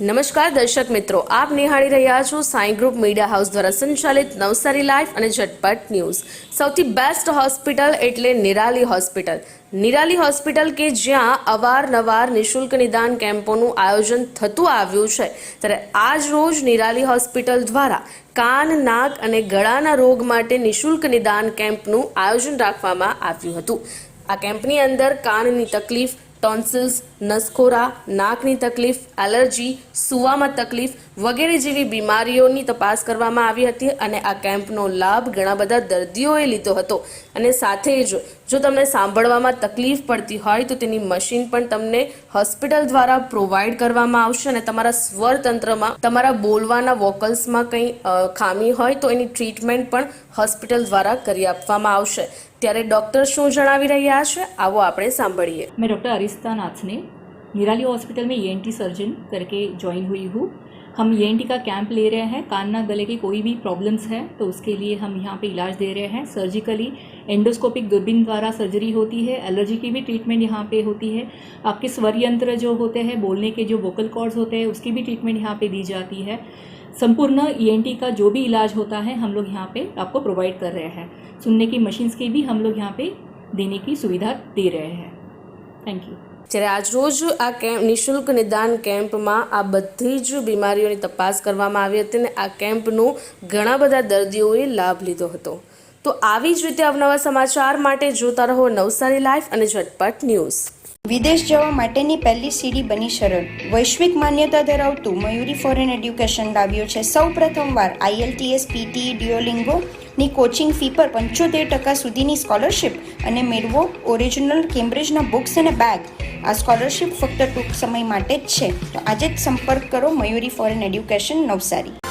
નમસ્કાર દર્શક મિત્રો, આપ નિહાળી રહ્યા છો સાઈ ગ્રુપ મીડિયા હાઉસ દ્વારા સંચાલિત નવસારી લાઈફ અને ઝટપટ ન્યૂઝ. સૌથી બેસ્ટ હોસ્પિટલ એટલે નિરાલી હોસ્પિટલ. નિરાલી હોસ્પિટલ કે જ્યાં અવારનવાર નિઃશુલ્ક નિદાન કેમ્પોનું આયોજન થતું આવ્યું છે. ત્યારે આજ રોજ નિરાલી હોસ્પિટલ દ્વારા કાન, નાક અને ગળાના રોગ માટે નિઃશુલ્ક નિદાન કેમ્પનું આયોજન રાખવામાં આવ્યું હતું. આ કેમ્પની અંદર કાનની તકલીફ ટોન્સિલ્સ નસખોરા નાકની તકલીફ, એલર્જી, સુવામાં તકલીફ વગેરે જેવી બીમારીઓની તપાસ કરવામાં આવી હતી અને આ કેમ્પનો લાભ ઘણા બધા દર્દીઓએ લીધો હતો. અને સાથે જ જો તમને સાંભળવામાં તકલીફ પડતી હોય તો તેની મશીન પણ તમને હોસ્પિટલ દ્વારા પ્રોવાઈડ કરવામાં આવશે અને તમારા સ્વર તંત્રમાં તમારા બોલવાના વોકલ્સમાં કંઈ ખામી હોય તો એની ટ્રીટમેન્ટ પણ હોસ્પિટલ દ્વારા કરી આપવામાં આવશે. ત્યારે ડૉક્ટર શું જણાવી રહ્યા છે આવો આપણે સાંભળીએ मैं डॉक्टर अरिस्ता नाथ ने निराली हॉस्पिटल में ई सर्जन करके ज्वाइन हुई हूँ हम ई का कैंप ले रहे हैं कान नाक गले की कोई भी प्रॉब्लम्स है तो उसके लिए हम यहाँ पे इलाज दे रहे हैं सर्जिकली एंडोस्कोपिक दूरबीन द्वारा सर्जरी होती है एलर्जी की भी ट्रीटमेंट यहाँ पे होती है आपके स्वर यंत्र जो होते हैं बोलने के जो वोकल कॉर्ड्स होते हैं उसकी भी ट्रीटमेंट यहाँ पे दी जाती है संपूर्ण ई का जो भी इलाज होता है हम लोग यहाँ पे आपको प्रोवाइड कर रहे हैं सुनने की मशीन्स की भी हम लोग यहाँ पे देने की सुविधा दे रहे हैं थैंक यू જ્યારે આજરોજ આ કેમ્પ નિશુલ્ક નિદાન કેમ્પમાં આ બધી જ બીમારીઓની તપાસ કરવામાં આવી હતી અને આ કેમ્પનો ઘણા બધા દર્દીઓએ લાભ લીધો હતો તો આવી જ રીતે અવનવા સમાચાર માટે જોતા રહો નવસારી લાઈફ અને ઝટપટ ન્યૂઝ વિદેશ જવા માટેની પહેલી સીડી બની સરળ. વૈશ્વિક માન્યતા ધરાવતું મયુરી ફોરેન એડ્યુકેશન લાવ્યું છે. સૌ પ્રથમવાર આઈએલટીએસ પીટી ડિયોલિંગો ની કોચિંગ ફી પર પંચોતેર ટકા સુધીની સ્કોલરશિપ અને મેળવો ઓરિજિનલ કેમ્બ્રિજના બુક્સ અને બેગ આ સ્કોલરશિપ ફક્ત ટૂંક સમય માટે જ છે. તો આજે જ સંપર્ક કરો મયુરી ફોરેન એડ્યુકેશન નવસારી.